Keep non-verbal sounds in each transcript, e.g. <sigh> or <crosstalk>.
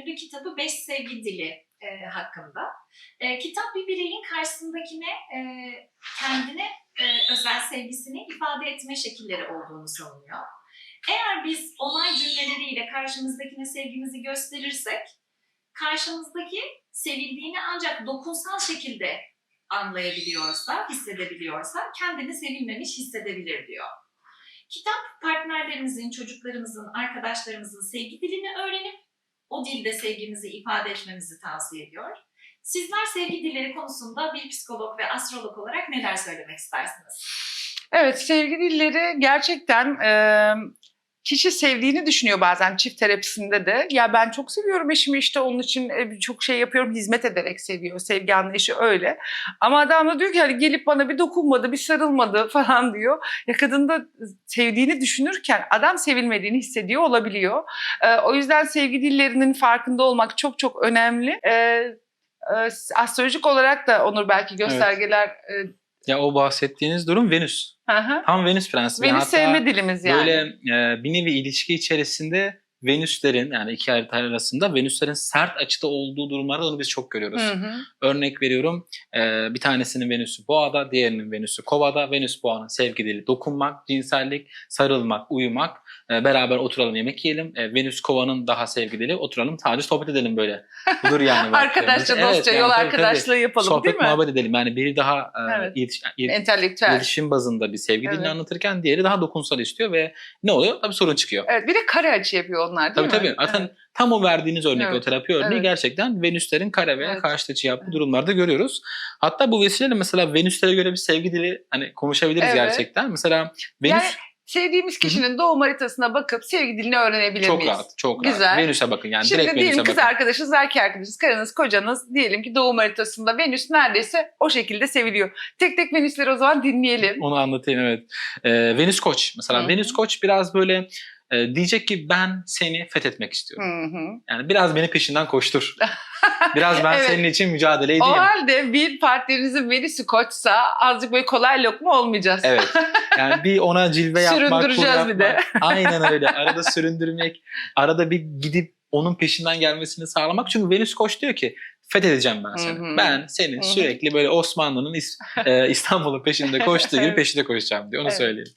Ünlü kitabı Beş Sevgi Dili e, hakkında. E, kitap bir bireyin karşısındakine e, kendine e, özel sevgisini ifade etme şekilleri olduğunu savunuyor. Eğer biz onay cümleleriyle karşımızdakine sevgimizi gösterirsek, karşımızdaki sevildiğini ancak dokunsal şekilde anlayabiliyorsa, hissedebiliyorsa kendini sevilmemiş hissedebilir diyor. Kitap partnerlerimizin, çocuklarımızın, arkadaşlarımızın sevgi dilini öğrenip o dilde sevgimizi ifade etmemizi tavsiye ediyor. Sizler sevgi dilleri konusunda bir psikolog ve astrolog olarak neler söylemek istersiniz? Evet sevgi dilleri gerçekten e, kişi sevdiğini düşünüyor bazen çift terapisinde de. Ya ben çok seviyorum eşimi işte onun için e, çok şey yapıyorum hizmet ederek seviyor. Sevgi anlayışı öyle. Ama adam da diyor ki hani gelip bana bir dokunmadı, bir sarılmadı <laughs> falan diyor. Ya kadın da sevdiğini düşünürken adam sevilmediğini hissediyor olabiliyor. E, o yüzden sevgi dillerinin farkında olmak çok çok önemli. E, e, astrolojik olarak da Onur belki göstergeler e, Ya o bahsettiğiniz durum Venüs. Hı. Tam Venüs prensibi. Venüs Hatta sevme dilimiz yani. Böyle e, bir nevi ilişki içerisinde Venüslerin yani iki harita arasında Venüslerin sert açıda olduğu durumlarda onu biz çok görüyoruz. Hı hı. Örnek veriyorum e, bir tanesinin Venüs'ü boğada, diğerinin Venüs'ü kovada. Venüs boğanın sevgi dili dokunmak, cinsellik, sarılmak, uyumak, e, beraber oturalım yemek yiyelim. E, Venüs kovanın daha sevgi dili oturalım sadece sohbet edelim böyle. <laughs> Budur yani. Arkadaşça, dostça, Evet, yol yani tabii, tabii. arkadaşlığı yapalım Sohbet değil mi? muhabbet edelim. Yani biri daha e, Evet. iletiş- il- Entelektüel. iletişim bazında bir sevgi dilini Evet. anlatırken diğeri daha dokunsal istiyor ve ne oluyor? Tabii sorun çıkıyor. Evet bir de kare açı yapıyor onlar değil Tabii mi? tabii. Zaten Evet. tam o verdiğiniz örnek, Evet. o terapi örneği Evet. gerçekten Venüslerin kare veya Evet. karşıt açı yaptığı Evet. durumlarda görüyoruz. Hatta bu vesileyle mesela Venüslere göre bir sevgi dili hani konuşabiliriz Evet. gerçekten. Mesela Venüs Yani sevdiğimiz kişinin doğum haritasına bakıp sevgi dilini öğrenebilir çok miyiz? rahat, çok rahat. Güzel. Venüs'e bakın yani Şimdi direkt Venüs'e kız bakın. arkadaşınız, erkek arkadaşınız, karınız, kocanız diyelim ki doğum haritasında Venüs neredeyse o şekilde seviliyor. Tek tek Venüsleri o zaman dinleyelim. Onu anlatayım evet. Ee, Venüs Koç mesela hı. Venüs Koç biraz böyle e, diyecek ki ben seni fethetmek istiyorum. Hı hı. Yani biraz beni peşinden koştur. <laughs> biraz ben Evet. senin için mücadele O edeyim. halde bir partnerinizin Venüs'ü koçsa azıcık böyle kolay lokma olmayacağız. Evet. Yani bir ona cilve yapmak, Süründüreceğiz bir de. <laughs> Aynen öyle. Arada süründürmek, arada bir gidip onun peşinden gelmesini sağlamak. Çünkü Venüs Koç diyor ki fethedeceğim ben seni. Hı hı. Ben senin Hı hı. sürekli böyle Osmanlı'nın <laughs> e, İstanbul'un peşinde koştuğu gibi Evet. peşinde koşacağım diyor. Onu Evet. söyleyeyim.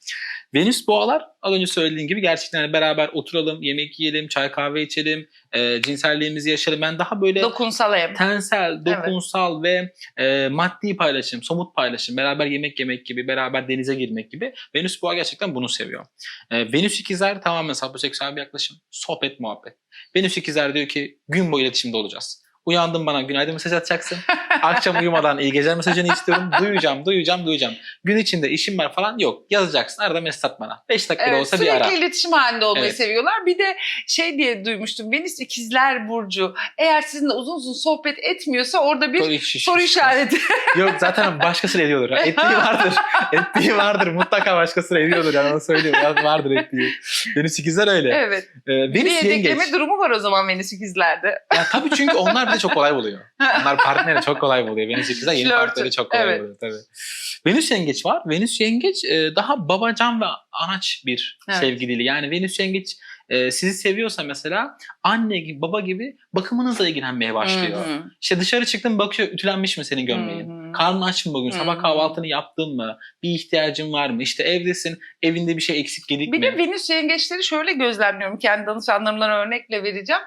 Venüs boğalar az önce söylediğin gibi gerçekten hani beraber oturalım, yemek yiyelim, çay kahve içelim, e, cinselliğimizi yaşayalım. Ben daha böyle Dokunsal tensel, dokunsal ve e, maddi paylaşım, somut paylaşım, beraber yemek yemek gibi, beraber denize girmek gibi. Venüs boğa gerçekten bunu seviyor. E, Venüs ikizler tamamen sapyoseksüel bir yaklaşım. Sohbet, muhabbet. Venüs ikizler diyor ki gün boyu iletişimde olacağız. Uyandım bana günaydın mesaj atacaksın. <laughs> Akşam uyumadan iyi geceler mesajını istiyorum. Duyacağım, duyacağım, duyacağım. Gün içinde işim var falan yok. Yazacaksın. Arada mesaj at bana. 5 dakika da Evet, olsa bir sürekli ara. iletişim halinde olmayı Evet. seviyorlar. Bir de şey diye duymuştum. Venüs ikizler burcu. Eğer sizinle uzun uzun sohbet etmiyorsa orada bir Soru iş- soru işareti. <laughs> Yok zaten başkasıyla ediyordur. <laughs> Ettiği vardır. <laughs> Ettiği vardır. Mutlaka başkasıyla ediyordur. Yani onu söyleyeyim. Ya Vardır ettiği. Venüs ikizler öyle. evet. Ee, Bir Venüs yengeç. yedekleme durumu var o zaman Venüs ikizlerde. Ya tabii çünkü onlar bir de çok kolay buluyor. Onlar partneri çok kolay buluyor. Venüs ikizler yeni partneri çok kolay evet. buluyor tabii. Venüs yengeç var. Venüs yengeç e, daha babacan ve anaç bir Evet. sevgi dili. Yani Venüs yengeç e, sizi seviyorsa mesela anne gibi baba gibi bakımınızla ilgilenmeye başlıyor. Hı hı. İşte dışarı çıktın bakıyor ütülenmiş mi senin gömleğin? Karnın aç mı bugün? Hı Sabah kahvaltını yaptın mı? Bir ihtiyacın var mı? İşte evdesin. Evinde bir şey eksik gedik Bir mi? de Venüs yengeçleri şöyle gözlemliyorum. Kendi danışanlarımdan örnekle vereceğim.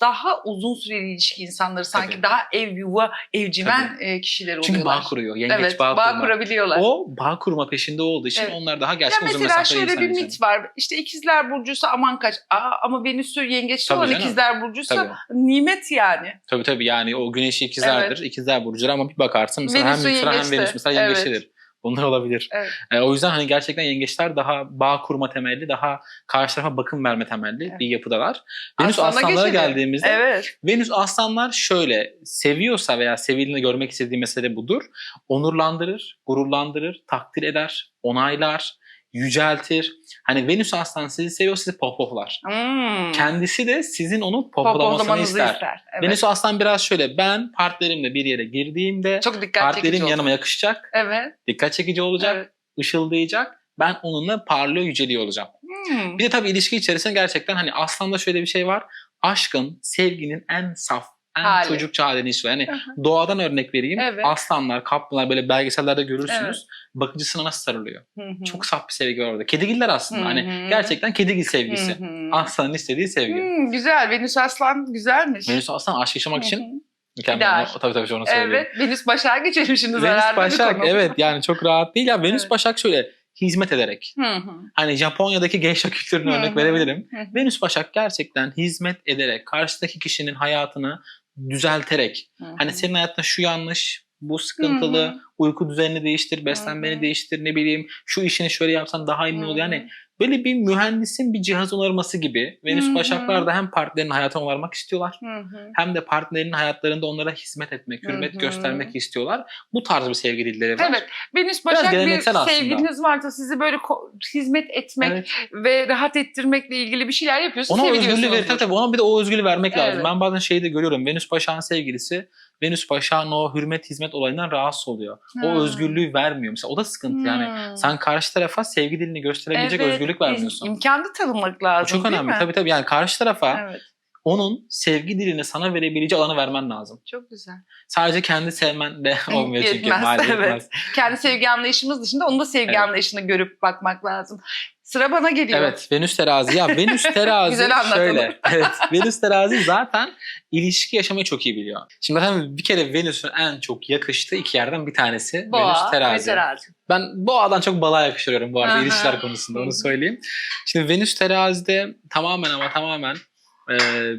Daha uzun süreli ilişki insanları sanki Tabii. daha ev yuva, evcimen e, kişiler oluyorlar. Çünkü bağ kuruyor. Yengeç Evet, bağ, bağ, kurabiliyorlar. O bağ kurma peşinde olduğu için Evet. onlar daha gerçekten uzun mesela mesafeli şöyle bir mit var. İşte ikizler burcuysa aman kaç. Aa, ama Venüs'ü yengeçli Tabii olan canım. ikizler burcuysa Tabii. nimet yani. Tabii tabii yani o güneşi ikizlerdir. İkizler burcudur ama bir bakarsın mesela Venüs'ü hem Yükselen hem. Venüs mesela Evet. yengeçlidir. Bunlar olabilir. Evet. E, o yüzden hani gerçekten yengeçler daha bağ kurma temelli, daha karşı tarafa bakım verme temelli Evet. bir yapıdalar. Venüs Aslana aslanlara geçelim. geldiğimizde Evet. Venüs aslanlar şöyle seviyorsa veya sevildiğini görmek istediği mesele budur. Onurlandırır, gururlandırır, takdir eder, onaylar, yüceltir. Hani Venüs aslan sizi seviyor, sizi pohpohlar. Hmm. Kendisi de sizin onu pohpohlamasını ister. ister. Evet. Venüs aslan biraz şöyle ben partnerimle bir yere girdiğimde Çok dikkat partnerim yanıma yakışacak, Evet. dikkat çekici olacak, evet. ışıldayacak. Ben onunla parlıyor, yüceliyor olacağım. Hmm. Bir de tabii ilişki içerisinde gerçekten hani aslanda şöyle bir şey var. aşkın, sevginin en saf, en Hali. çocukça halini istiyor. Yani Aha. doğadan örnek vereyim. Evet. Aslanlar, kaplanlar böyle belgesellerde görürsünüz. Evet. Bakıcısına nasıl sarılıyor. Hı hı. Çok saf bir sevgi var orada. Kedigiller aslında. Hı Hani hı. gerçekten kedigil sevgisi. Hı hı. Aslanın istediği sevgi. Hmm, güzel. Venüs Aslan güzelmiş. Venüs Aslan aşk yaşamak Hı için hı. mükemmel. Tabii tabii onu söyleyeyim. Evet. Venüs Başak'a geçelim şimdi. Venüs zararlı bir Başak konu. evet yani çok rahat değil. Ya Venüs Evet. Başak şöyle hizmet ederek. Hı hı. Hani Japonya'daki geisha kültürüne Hı örnek hı. verebilirim. Hı hı. Venüs Başak gerçekten hizmet ederek, karşıdaki kişinin hayatını düzelterek. Hı hı. Hani senin hayatında şu yanlış, bu sıkıntılı, Hı hı. uyku düzenini değiştir, beslenmeni Hı hı. değiştir, ne bileyim şu işini şöyle yapsan daha iyi olur? Yani böyle bir mühendisin bir cihaz onarması gibi. Venüs Hı hı. Başaklar da hem partnerinin hayatını onarmak istiyorlar Hı hı. hem de partnerinin hayatlarında onlara hizmet etmek, hürmet Hı hı. göstermek istiyorlar. Bu tarz bir sevgi dilleri var. Evet. Venüs Başak bir geleneksel aslında. sevgiliniz varsa sizi böyle hizmet etmek Evet. ve rahat ettirmekle ilgili bir şeyler yapıyorsa Ona özgürlüğü ver, tabii tabii ona bir de o özgürlüğü vermek lazım. Evet. Ben bazen şeyi de görüyorum. Venüs Başak'ın sevgilisi Venüs Başak'ın o hürmet hizmet olayından rahatsız oluyor. Hmm. O özgürlüğü vermiyor. Mesela o da sıkıntı yani. Hmm. Sen karşı tarafa sevgi dilini gösterebilecek Evet, özgürlük vermiyorsun. İmkanı tanımak lazım çok değil önemli. mi? Tabii tabii yani karşı tarafa Evet. onun sevgi dilini sana verebileceği alanı vermen lazım. Çok güzel. Sadece kendi sevmen de <laughs> olmuyor çünkü. Yetmez, evet. yetmez. Kendi sevgi anlayışımız dışında onun da sevgi Evet. anlayışını görüp bakmak lazım. Sıra bana geliyor. Evet Venüs terazi. Ya Venüs <laughs> terazi Güzel anlatalım. şöyle. Evet Venüs terazi zaten ilişki yaşamayı çok iyi biliyor. Şimdi zaten bir kere Venüs'ün en çok yakıştığı iki yerden bir tanesi Boğa Venüs ve terazi. terazi. Ben boğadan çok balığa yakıştırıyorum bu arada Aha. ilişkiler konusunda onu söyleyeyim. Şimdi Venüs terazide tamamen ama tamamen e,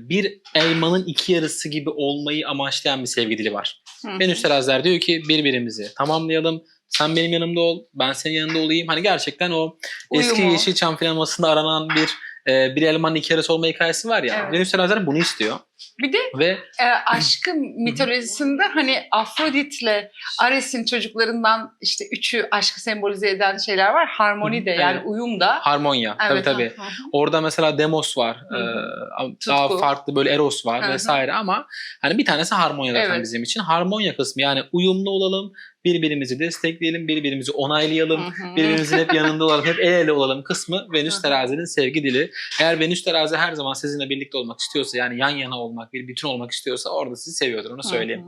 bir elmanın iki yarısı gibi olmayı amaçlayan bir sevgi dili var. Venüs teraziler diyor ki birbirimizi tamamlayalım. Sen benim yanımda ol, ben senin yanında olayım. Hani gerçekten o eski Uyumu. Yeşilçam filmasında aranan bir e, bir elmanın iki yarısı olma hikayesi var ya. Evet. Venüs teraziler bunu istiyor. Bir de Ve e, aşkın mitolojisinde hani Afrodit'le Ares'in çocuklarından işte üçü aşkı sembolize eden şeyler var. Harmoni de yani evet. uyum da. harmonya. Evet, tabii tabii. hı hı. Orada mesela Demos var. Ee, daha farklı böyle Eros var Hı hı. vesaire ama hani bir tanesi harmonya zaten Evet. bizim için. Harmonya kısmı yani uyumlu olalım, birbirimizi destekleyelim, birbirimizi onaylayalım. Birbirimizin hep yanında olalım, hep el ele olalım kısmı Venüs terazinin sevgi dili. Eğer Venüs terazi her zaman sizinle birlikte olmak istiyorsa yani yan yana olmak, bir bütün olmak istiyorsa orada sizi seviyordur onu söyleyeyim.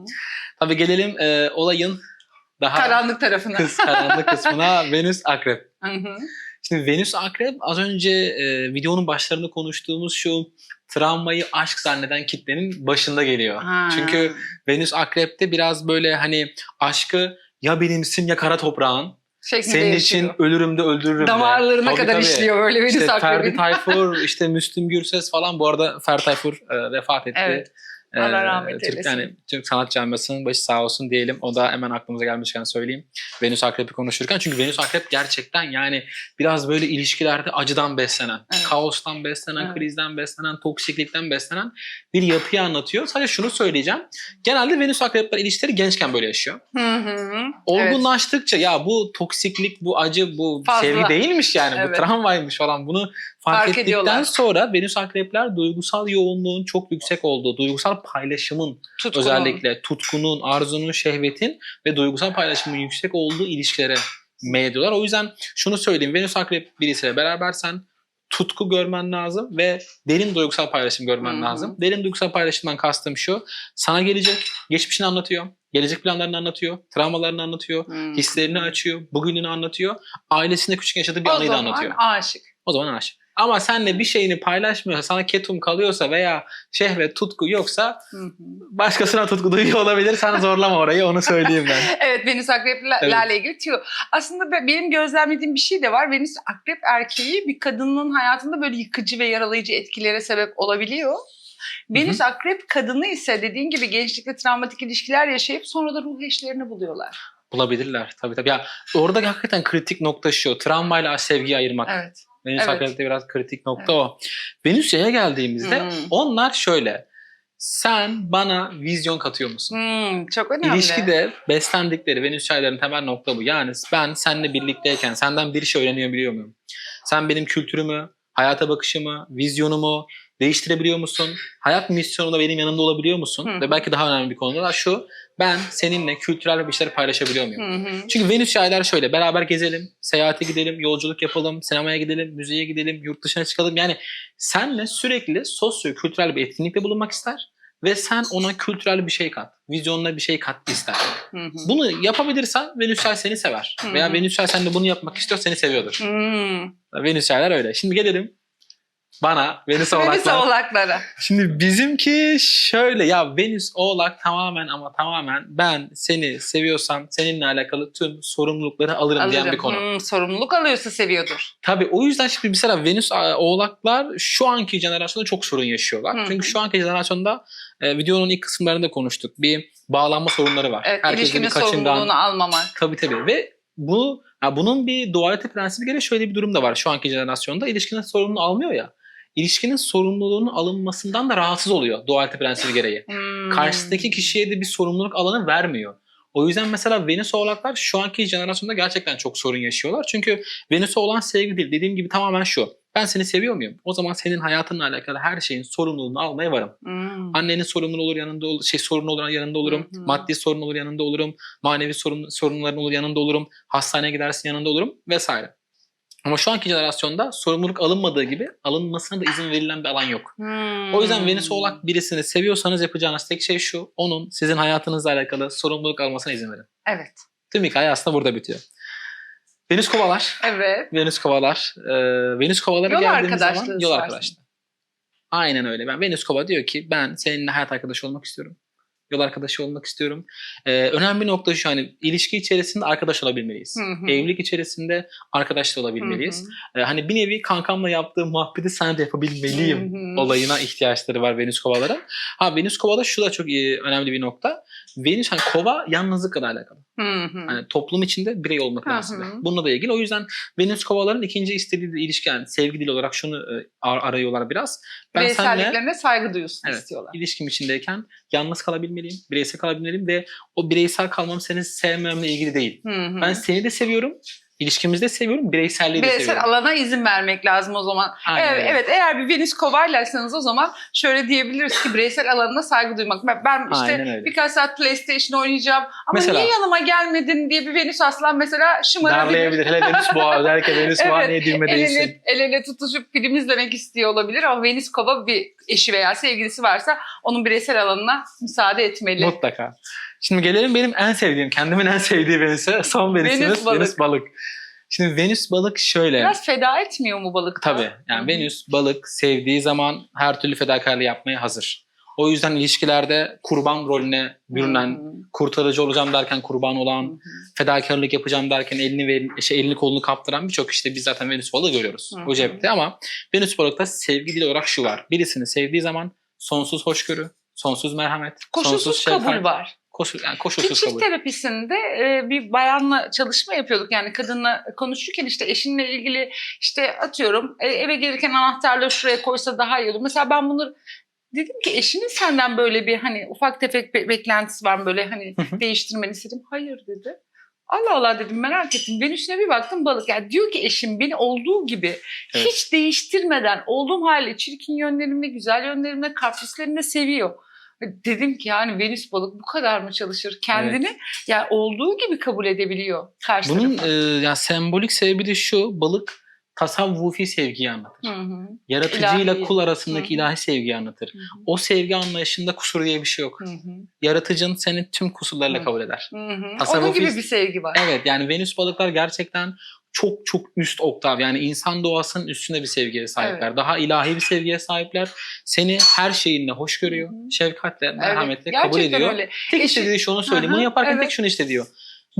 Tabii gelelim e, olayın daha Karanlık tarafına. kız karanlık kısmına <laughs> Venüs akrep. Şimdi Venüs Akrep az önce e, videonun başlarında konuştuğumuz şu travmayı aşk zanneden kitlenin başında geliyor. Ha. Çünkü Venüs Akrep'te biraz böyle hani aşkı ya benimsin ya kara toprağın. Şeklinde Senin yaşıyor. için ölürüm de öldürürüm de. Damarlarına Tabii, kadar tabii. işliyor böyle Venüs İşte Ferdi akrebin. Tayfur, <laughs> işte Müslüm Gürses falan. Bu arada Ferdi Tayfur e, vefat etti. Evet. E, Allah rahmet Türk, eylesin. yani Türk sanat camiasının başı sağ olsun diyelim. O da hemen aklımıza gelmişken söyleyeyim. Venüs Akrep'i konuşurken. Çünkü Venüs Akrep gerçekten yani biraz böyle ilişkilerde acıdan beslenen, Evet. kaostan beslenen, Evet. krizden beslenen, toksiklikten beslenen bir yapıyı anlatıyor. Sadece şunu söyleyeceğim. Genelde Venüs Akrepler ilişkileri gençken böyle yaşıyor. Hı hı. Evet. Olgunlaştıkça ya bu toksiklik, bu acı, bu Fazla. sevgi değilmiş yani. Evet. Bu travmaymış falan. Bunu fark, Fark ettikten ediyorlar. sonra Venüs Akrepler duygusal yoğunluğun çok yüksek olduğu, duygusal paylaşımın Tutkunun. özellikle tutkunun, arzunun, şehvetin ve duygusal paylaşımın yüksek olduğu ilişkilere meylediyorlar. O yüzden şunu söyleyeyim. Venüs Akrep birisiyle berabersen tutku görmen lazım ve derin duygusal paylaşım görmen hı. lazım. Derin duygusal paylaşımdan kastım şu. Sana gelecek, geçmişini anlatıyor. Gelecek planlarını anlatıyor, travmalarını anlatıyor, Hı. hislerini açıyor, bugününü anlatıyor. Ailesinde küçük yaşadığı bir o anıyı da zaman anlatıyor. aşık. O zaman aşık. Ama seninle bir şeyini paylaşmıyorsa, sana ketum kalıyorsa veya şehvet, tutku yoksa başkasına tutku duyuyor olabilir. Sen zorlama orayı onu söyleyeyim ben. <laughs> Evet Venüs akreplerle ilgili tüyo. Aslında be- benim gözlemlediğim bir şey de var. Venüs akrep erkeği bir kadının hayatında böyle yıkıcı ve yaralayıcı etkilere sebep olabiliyor. Venüs akrep kadını ise dediğin gibi gençlikte travmatik ilişkiler yaşayıp sonra da ruh eşlerini buluyorlar. Bulabilirler tabii tabii. Ya orada hakikaten kritik nokta şu. Travmayla sevgiyi ayırmak. Evet. Venüs Evet. Akrep'te biraz kritik nokta o. Venüs Yay'a geldiğimizde Hmm. onlar şöyle. Sen bana vizyon katıyor musun? Hmm, çok önemli. İlişkide beslendikleri Venüs Yayların temel nokta bu. Yani ben seninle birlikteyken senden bir şey öğreniyor biliyor muyum? Sen benim kültürümü, hayata bakışımı, vizyonumu, Değiştirebiliyor musun? Hayat misyonunda benim yanımda olabiliyor musun? Hı hı. Ve belki daha önemli bir konu da şu. Ben seninle kültürel bir şeyler paylaşabiliyor muyum? Hı hı. Çünkü Venüs yaylar şöyle beraber gezelim, seyahate gidelim, yolculuk yapalım, sinemaya gidelim, müzeye gidelim, yurt dışına çıkalım. Yani senle sürekli sosyo-kültürel bir etkinlikte bulunmak ister ve sen ona kültürel bir şey kat, vizyonuna bir şey kat ister. Hı hı. Bunu yapabilirsen Venüs yay seni sever. Hı Veya hı. Venüs yay sen de bunu yapmak istiyor seni seviyordur. Hmm. Venüs yaylar öyle. Şimdi gelelim bana Venüs Venüs oğlaklar. oğlaklara. Şimdi bizimki şöyle ya Venüs oğlak tamamen ama tamamen ben seni seviyorsam seninle alakalı tüm sorumlulukları alırım, diyen bir Alırım. konu. Hmm, sorumluluk alıyorsa seviyordur. Tabii o yüzden şimdi mesela Venüs oğlaklar şu anki jenerasyonda çok sorun yaşıyorlar. Hı. Çünkü şu anki jenerasyonda e, videonun ilk kısımlarında konuştuk. Bir bağlanma sorunları var. Evet, Herkes ilişkinin bir kaçıngan. sorumluluğunu almamak. Tabii tabii ve bu ya bunun bir dualite prensibi gereği şöyle bir durum da var şu anki jenerasyonda. ilişkinin sorumluluğunu almıyor ya. İlişkinin sorumluluğunun alınmasından da rahatsız oluyor dualite prensibi gereği. <laughs> Hmm. Karşıdaki kişiye de bir sorumluluk alanı vermiyor. O yüzden mesela Venüs oğlaklar şu anki jenerasyonda gerçekten çok sorun yaşıyorlar. Çünkü Venüs'e olan sevgi değil. Dediğim gibi tamamen şu. Ben seni seviyor muyum? O zaman senin hayatınla alakalı her şeyin sorumluluğunu almaya varım. Hmm. Annenin sorumlu olur yanında olur, şey sorun olur yanında olurum. Hı. Maddi sorun olur yanında olurum. Manevi sorun, sorunların olur yanında olurum. Hastaneye gidersin yanında olurum vesaire. Ama şu anki jenerasyonda sorumluluk alınmadığı gibi alınmasına da izin verilen bir alan yok. Hmm. O yüzden Venüs oğlak birisini seviyorsanız yapacağınız tek şey şu. Onun sizin hayatınızla alakalı sorumluluk almasına izin verin. Evet. Tüm hikaye aslında burada bitiyor. Venüs kovalar. Evet. Venüs kovalar. Ee, Venüs kovaları Yol geldiğimiz zaman yol arkadaşlığı. Aynen öyle. Ben Venüs kova diyor ki ben seninle hayat arkadaşı olmak istiyorum. Yol arkadaşı olmak istiyorum. Ee, önemli bir nokta şu hani ilişki içerisinde arkadaş olabilmeliyiz. Hı hı. Evlilik içerisinde arkadaş da olabilmeliyiz. Hı hı. Ee, hani bir nevi kankamla yaptığım muhabbeti sen de yapabilmeliyim Hı hı. olayına ihtiyaçları var Venüs kovaların. Ha Venüs kovada şu da çok iyi, önemli bir nokta. Venüs hani kova yalnızlıkla alakalı. Hı hı. Hani toplum içinde birey olma Hı prensibi. hı. Bununla da ilgili. O yüzden Venüs kovaların ikinci istediği de ilişki yani sevgi dili olarak şunu e, ar- arıyorlar biraz. Ben seninle Bireyselliklerine saygı duyulsun Evet. istiyorlar. ilişkim içindeyken yalnız kalabilmeliyim, bireysel kalabilmeliyim ve o bireysel kalmam seni sevmemle ilgili değil. Hı hı. Ben seni de seviyorum, ilişkimizi de seviyorum, bireyselliği de Bireysel seviyorum. alana izin vermek lazım o zaman. Aynen Evet, öyle. evet eğer bir Venüs kovaylarsanız o zaman şöyle diyebiliriz ki bireysel alanına saygı duymak. Ben, ben işte birkaç saat PlayStation oynayacağım ama Mesela- niye yanıma gelmedin diye bir Venüs aslan mesela şımarabilir. Darlayabilir. Hele Venüs boğa, <laughs> özellikle Venüs boğa Evet, niye El dilmedeysin? ele, el ele tutuşup film izlemek istiyor olabilir ama Venüs kova bir eşi veya sevgilisi varsa onun bireysel alanına müsaade etmeli. Mutlaka. Şimdi gelelim benim en sevdiğim, kendimin en sevdiği Venüs'e. Son Venüs'ümüz Venüs Venüs balık. balık. Şimdi Venüs balık şöyle. Biraz feda etmiyor mu balık? Tabii. Yani Hı hı. Venüs balık sevdiği zaman her türlü fedakarlığı yapmaya hazır. O yüzden ilişkilerde kurban rolüne bürünen, Hı hı. kurtarıcı olacağım derken kurban olan, hı. fedakarlık yapacağım derken elini ve şey, elini kolunu kaptıran birçok işte biz zaten Venüs balığı görüyoruz Hı o cepte ama Venüs balıkta sevgi dili olarak şu var. Birisini sevdiği zaman sonsuz hoşgörü, sonsuz merhamet, Koşulsuz sonsuz kabul şefkat, var. Koşul, yani Ki koşulsuz çift kabul. terapisinde e, bir bayanla çalışma yapıyorduk. Yani kadınla konuşurken işte eşinle ilgili işte atıyorum e, eve gelirken anahtarlığı şuraya koysa daha iyi olur. Mesela ben bunları dedim ki eşinin senden böyle bir hani ufak tefek be- beklentisi var mı böyle hani değiştirmeni istedim. Hayır dedi. Allah Allah dedim merak ettim. Venüs'üne bir baktım balık. Yani diyor ki eşim beni olduğu gibi Evet. hiç değiştirmeden olduğum haliyle çirkin yönlerimle, güzel yönlerimle, kaprislerimle seviyor. Dedim ki yani Venüs balık bu kadar mı çalışır? Kendini yani olduğu gibi kabul edebiliyor karşı Bunun tarafı. e, yani sembolik sebebi de şu balık tasavvufi sevgiyi anlatır. Hı hı. Yaratıcıyla İlahi. kul arasındaki Hı ilahi sevgiyi anlatır. Hı hı. O sevgi anlayışında kusur diye bir şey yok. Hı hı. Yaratıcın seni tüm kusurlarla Hı. kabul eder. Hı hı. Onun Tasavvufi- gibi bir sevgi var. Evet yani Venüs balıklar gerçekten çok çok üst oktav yani insan doğasının üstünde bir sevgiye sahipler. Daha ilahi bir sevgiye sahipler. Seni her şeyinle hoş görüyor. Şefkatle, merhametle Evet, kabul ediyor. öyle. Tek Eşi- istediği şu onu söyleyeyim. Hı hı, Bunu yaparken evet. tek şunu istediyor.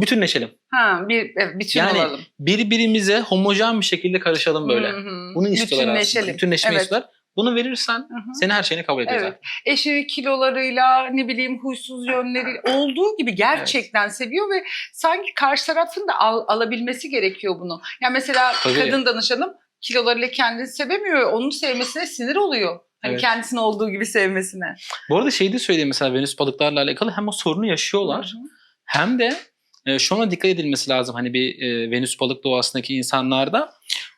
Bütünleşelim. Ha bir evet, bütün Yani olalım. Birbirimize homojen bir şekilde karışalım böyle. Hı hı. Bunu istiyorlar aslında. Bütünleşelim. Bütünleşmeyi Evet. istiyorlar. Bunu verirsen Hı hı. seni her şeyini kabul ediyor Evet. zaten. eşi kilolarıyla ne bileyim huysuz yönleri olduğu gibi gerçekten seviyor ve sanki karşı tarafın da al- alabilmesi gerekiyor bunu. Yani mesela Tabii. kadın danışanım kilolarıyla kendini sevemiyor. Onun sevmesine sinir oluyor. Hani Evet. kendisini olduğu gibi sevmesine. Bu arada şey de söyleyeyim mesela Venüs balıklarla alakalı hem o sorunu yaşıyorlar Hı hı. hem de e, şuna dikkat edilmesi lazım hani bir e, Venüs balık doğasındaki insanlarda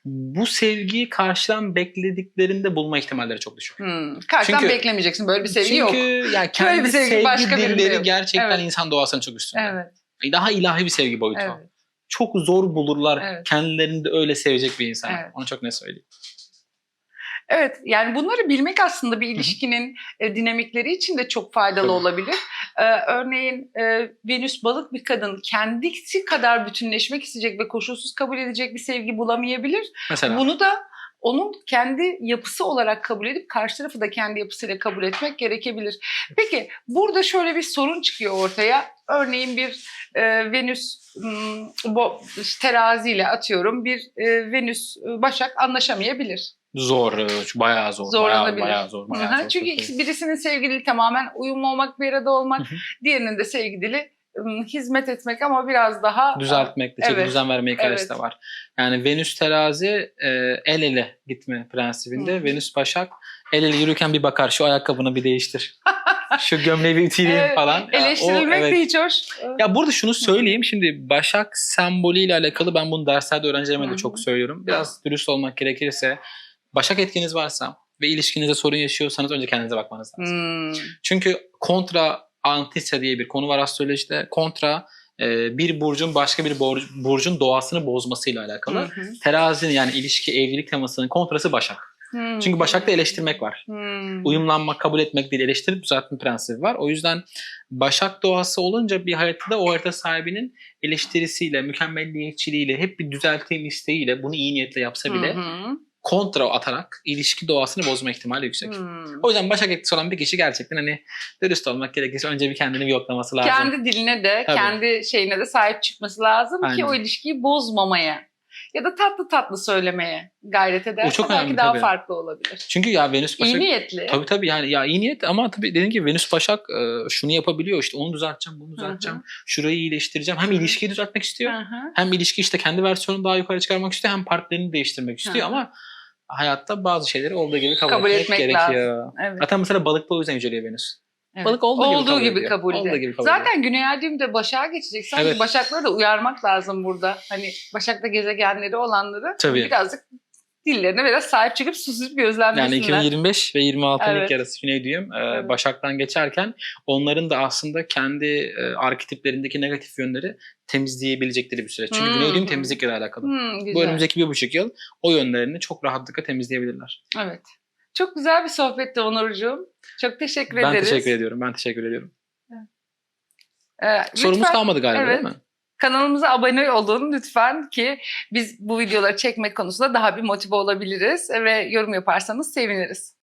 bu sevgiyi karşıdan beklediklerinde bulma ihtimalleri çok düşük. Hmm. Karşıdan Çünkü- beklemeyeceksin. Böyle bir sevgi Çünkü yok. yani <laughs> kendi bir sevgi sevgi, başka dilleri gerçekten Evet. insan doğasının çok üstünde. Evet. Daha ilahi bir sevgi boyutu. Evet. Çok zor bulurlar Evet. kendilerini de öyle sevecek bir insan. Evet. Onu çok ne söyleyeyim. Evet yani bunları bilmek aslında bir ilişkinin e, dinamikleri için de çok faydalı Tabii. olabilir. Ee, örneğin e, Venüs balık bir kadın kendisi kadar bütünleşmek isteyecek ve koşulsuz kabul edecek bir sevgi bulamayabilir. Mesela Bunu da onun kendi yapısı olarak kabul edip karşı tarafı da kendi yapısıyla kabul etmek gerekebilir. Peki burada şöyle bir sorun çıkıyor ortaya. Örneğin bir e, Venüs hmm, bu teraziyle atıyorum bir e, Venüs e, Başak anlaşamayabilir. Zor, bayağı zor. Zorlanabilir. Bayağı, bayağı zor. Bayağı Hı hı. zor. Çünkü ikisi- birisinin sevgi dili tamamen uyumlu olmak, bir arada olmak, Hı hı. diğerinin de sevgi dili ım, hizmet etmek ama biraz daha düzeltmek de, Evet. düzen verme hikayesi Evet. de var. Yani Venüs terazi e, el ele gitme prensibinde. Hı. Venüs başak el ele yürürken bir bakar şu ayakkabını bir değiştir. şu gömleği bir ütüleyeyim <laughs> Evet, falan. Ya, o, eleştirilmek evet. de hiç hoş. Ya burada şunu söyleyeyim. Şimdi Başak sembolüyle alakalı ben bunu derslerde öğrencilerime de çok söylüyorum. Biraz dürüst olmak gerekirse Başak etkiniz varsa ve ilişkinizde sorun yaşıyorsanız önce kendinize bakmanız lazım. Hmm. Çünkü kontra antise diye bir konu var astrolojide. Kontra e, bir burcun başka bir bor- burcun doğasını bozmasıyla alakalı. Hı hı. Terazinin yani ilişki, evlilik temasının kontrası Başak. Hmm. Çünkü Başak'ta eleştirmek var. Hmm. Uyumlanmak, kabul etmek değil, eleştirip düzeltme prensibi var. O yüzden Başak doğası olunca bir haritada o harita sahibinin eleştirisiyle, mükemmelliyetçiliğiyle, hep bir düzelteyim isteğiyle bunu iyi niyetle yapsa bile hı. Kontra atarak ilişki doğasını bozma ihtimali yüksek. Hmm. O yüzden Başak etkisi olan bir kişi gerçekten hani dürüst olmak gerekirse önce bir kendini bir yoklaması lazım. Kendi diline de, Tabii. kendi şeyine de sahip çıkması lazım ki Aynen. o ilişkiyi bozmamaya ya da tatlı tatlı söylemeye gayret ederse çok belki önemli, daha tabii. farklı olabilir. Çünkü ya Venüs Başak... İyi niyetli. Tabii tabii yani ya iyi niyet ama tabii dediğim gibi Venüs Başak e, şunu yapabiliyor işte onu düzelteceğim, bunu düzelteceğim, şurayı iyileştireceğim. Hem ilişkiyi düzeltmek istiyor, Hı hı. hem ilişki işte kendi versiyonunu daha yukarı çıkarmak istiyor, hem partnerini değiştirmek istiyor Hı hı. ama hayatta bazı şeyleri olduğu gibi kabul, Kabul etmek, etmek gerekiyor. Evet. Zaten mesela balıkta o yüzden yüceliyor Venüs. Evet. Balık olduğu gibi kabul gibi ediyor. kabul ediyor. Olduğu gibi kabul Zaten Güney Ay düğümde Başak'a geçecek. Sanki Evet. Başakları da uyarmak lazım burada. Hani Başak'ta gezegenleri olanları Tabii. birazcık dillerine biraz sahip çıkıp susup Yani gözlemlesinler. 2025 ve 26'nın Evet. ilk arası Güney Düğüm e, Evet. Başak'tan geçerken onların da aslında kendi e, arketiplerindeki negatif yönleri temizleyebilecekleri bir süreç. Çünkü Hmm. Güney Düğüm temizlikle alakalı. Hmm, güzel. Bu önümüzdeki bir buçuk yıl o yönlerini çok rahatlıkla temizleyebilirler. Evet. Çok güzel bir sohbetti Onurcuğum. Çok teşekkür ben ederiz. teşekkür ediyorum. Ben teşekkür ediyorum. Ee, Sorumuz lütfen kalmadı galiba Evet. değil mi? Kanalımıza abone olun lütfen ki biz bu videoları çekmek konusunda daha bir motive olabiliriz ve yorum yaparsanız seviniriz.